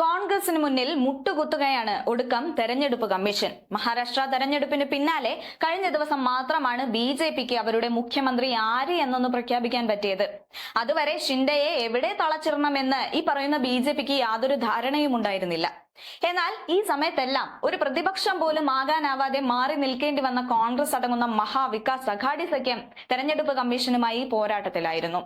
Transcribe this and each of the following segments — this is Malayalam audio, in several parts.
കോൺഗ്രസിന് മുന്നിൽ മുട്ടുകുത്തുകയാണ് ഒടുക്കം തെരഞ്ഞെടുപ്പ് കമ്മീഷൻ. മഹാരാഷ്ട്ര തെരഞ്ഞെടുപ്പിന് പിന്നാലെ കഴിഞ്ഞ ദിവസം മാത്രമാണ് ബി ജെ പിക്ക് അവരുടെ മുഖ്യമന്ത്രി ആര് എന്നൊന്ന് പ്രഖ്യാപിക്കാൻ പറ്റിയത്. അതുവരെ ഷിൻഡയെ എവിടെ തളച്ചിടണമെന്ന് ഈ പറയുന്ന ബി ജെ പിക്ക് യാതൊരു ധാരണയും ഉണ്ടായിരുന്നില്ല എന്നാൽ ഈ സമയത്തെല്ലാം ഒരു പ്രതിപക്ഷം പോലും ആകാനാവാതെ മാറി നിൽക്കേണ്ടി വന്ന കോൺഗ്രസ് അടങ്ങുന്ന മഹാവികാസ് അഘാടി സഖ്യം തെരഞ്ഞെടുപ്പ് കമ്മീഷനുമായി പോരാട്ടത്തിലായിരുന്നു.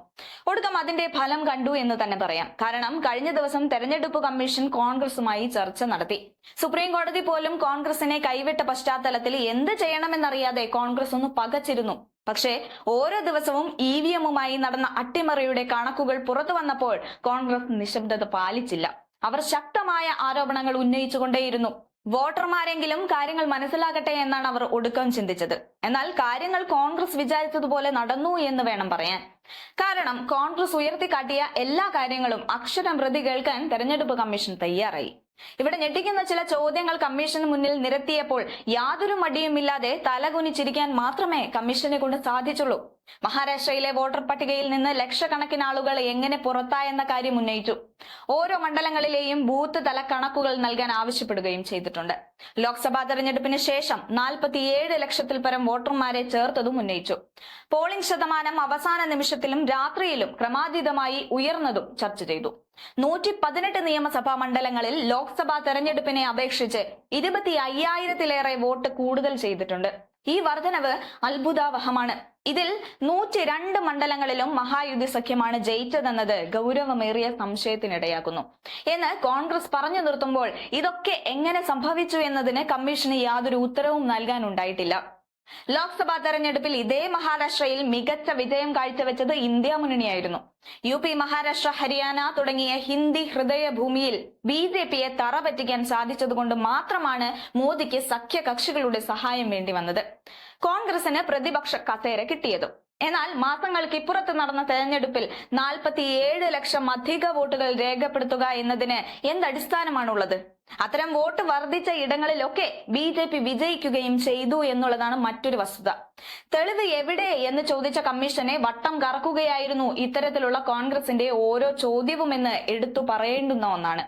ഒടുക്കം അതിന്റെ ഫലം കണ്ടു എന്ന് തന്നെ പറയാം. കാരണം കഴിഞ്ഞ ദിവസം തെരഞ്ഞെടുപ്പ് കമ്മീഷൻ കോൺഗ്രസുമായി ചർച്ച നടത്തി. സുപ്രീം കോടതി പോലും കോൺഗ്രസിനെ കൈവിട്ട പശ്ചാത്തലത്തിൽ എന്ത് ചെയ്യണമെന്നറിയാതെ കോൺഗ്രസ് ഒന്ന് പകച്ചിരുന്നു. പക്ഷേ ഓരോ ദിവസവും ഇ വി എമ്മുമായി നടന്ന അട്ടിമറിയുടെ കണക്കുകൾ പുറത്തു വന്നപ്പോൾ കോൺഗ്രസ് നിശബ്ദത പാലിച്ചില്ല. അവർ ശക്തമായ ആരോപണങ്ങൾ ഉന്നയിച്ചുകൊണ്ടേയിരുന്നു. വോട്ടർമാരെങ്കിലും കാര്യങ്ങൾ മനസ്സിലാകട്ടെ എന്നാണ് അവർ ഒടുക്കം ചിന്തിച്ചത്. എന്നാൽ കാര്യങ്ങൾ കോൺഗ്രസ് വിചാരിച്ചതുപോലെ നടന്നു എന്ന് വേണം പറയാൻ. കാരണം കോൺഗ്രസ് ഉയർത്തിക്കാട്ടിയ എല്ലാ കാര്യങ്ങളും അക്ഷരം പ്രതി കേൾക്കാൻ തെരഞ്ഞെടുപ്പ് കമ്മീഷൻ തയ്യാറായി. ഇവിടെ ഞെട്ടിക്കുന്ന ചില ചോദ്യങ്ങൾ കമ്മീഷന് മുന്നിൽ നിരത്തിയപ്പോൾ യാതൊരു മടിയുമില്ലാതെ തലകുനിച്ചിരിക്കാൻ മാത്രമേ കമ്മീഷനെ കൊണ്ട് സാധിച്ചുള്ളൂ. മഹാരാഷ്ട്രയിലെ വോട്ടർ പട്ടികയിൽ നിന്ന് ലക്ഷക്കണക്കിന് ആളുകൾ എങ്ങനെ പുറത്തായെന്ന കാര്യം ഉന്നയിച്ചു. ഓരോ മണ്ഡലങ്ങളിലെയും ബൂത്ത് തല കണക്കുകൾ നൽകാൻ ആവശ്യപ്പെടുകയും ചെയ്തിട്ടുണ്ട്. ലോക്സഭാ തെരഞ്ഞെടുപ്പിന് ശേഷം നാൽപ്പത്തിയേഴ് ലക്ഷത്തിൽ പരം വോട്ടർമാരെ ചേർത്തതും ഉന്നയിച്ചു. പോളിംഗ് ശതമാനം അവസാന നിമിഷത്തിലും രാത്രിയിലും ക്രമാതീതമായി ഉയർന്നതും ചർച്ച ചെയ്തു. നൂറ്റി പതിനെട്ട് നിയമസഭാ മണ്ഡലങ്ങളിൽ ലോക്സഭാ തെരഞ്ഞെടുപ്പിനെ അപേക്ഷിച്ച് ഇരുപത്തി അയ്യായിരത്തിലേറെ വോട്ട് കൂടുതൽ ചെയ്തിട്ടുണ്ട്. ഈ വർധനവ് അത്ഭുതാവഹമാണ്. ഇതിൽ നൂറ്റി രണ്ട് മണ്ഡലങ്ങളിലും മഹായുതി സഖ്യമാണ് ജയിച്ചതെന്നത് ഗൗരവമേറിയ സംശയത്തിനിടയാക്കുന്നു. എന്ന് കോൺഗ്രസ് പറഞ്ഞു നിർത്തുമ്പോൾ ഇതൊക്കെ എങ്ങനെ സംഭവിച്ചു എന്നതിന് കമ്മീഷന് യാതൊരു ഉത്തരവും നൽകാനുണ്ടായിട്ടില്ല. ലോക്സഭാ തെരഞ്ഞെടുപ്പിൽ ഇതേ മഹാരാഷ്ട്രയിൽ മികച്ച വിജയം കാഴ്ചവെച്ചത് ഇന്ത്യ മുന്നണിയായിരുന്നു. യു പി മഹാരാഷ്ട്ര ഹരിയാന തുടങ്ങിയ ഹിന്ദി ഹൃദയഭൂമിയിൽ ബി ജെ പിയെ തറ പറ്റിക്കാൻ സാധിച്ചതുകൊണ്ട് മാത്രമാണ് മോദിക്ക് സഖ്യകക്ഷികളുടെ സഹായം വേണ്ടി വന്നത്. കോൺഗ്രസിന് പ്രതിപക്ഷ കസേര കിട്ടിയതും. എന്നാൽ മാസങ്ങൾക്കിപ്പുറത്ത് നടന്ന തെരഞ്ഞെടുപ്പിൽ നാൽപ്പത്തിയേഴ് ലക്ഷം അധിക വോട്ടുകൾ രേഖപ്പെടുത്തുക എന്നതിന് എന്തടിസ്ഥാനമാണുള്ളത് അത്തരം വോട്ട് വർദ്ധിച്ച ഇടങ്ങളിലൊക്കെ ബി ജെ പി വിജയിക്കുകയും ചെയ്തു എന്നുള്ളതാണ് മറ്റൊരു വസ്തുത. തെളിവ് എവിടെ എന്ന് ചോദിച്ച കമ്മീഷനെ വട്ടം കറക്കുകയായിരുന്നു ഇത്തരത്തിലുള്ള കോൺഗ്രസിന്റെ ഓരോ ചോദ്യവുമെന്ന് എടുത്തു പറയേണ്ടുന്ന ഒന്നാണ്.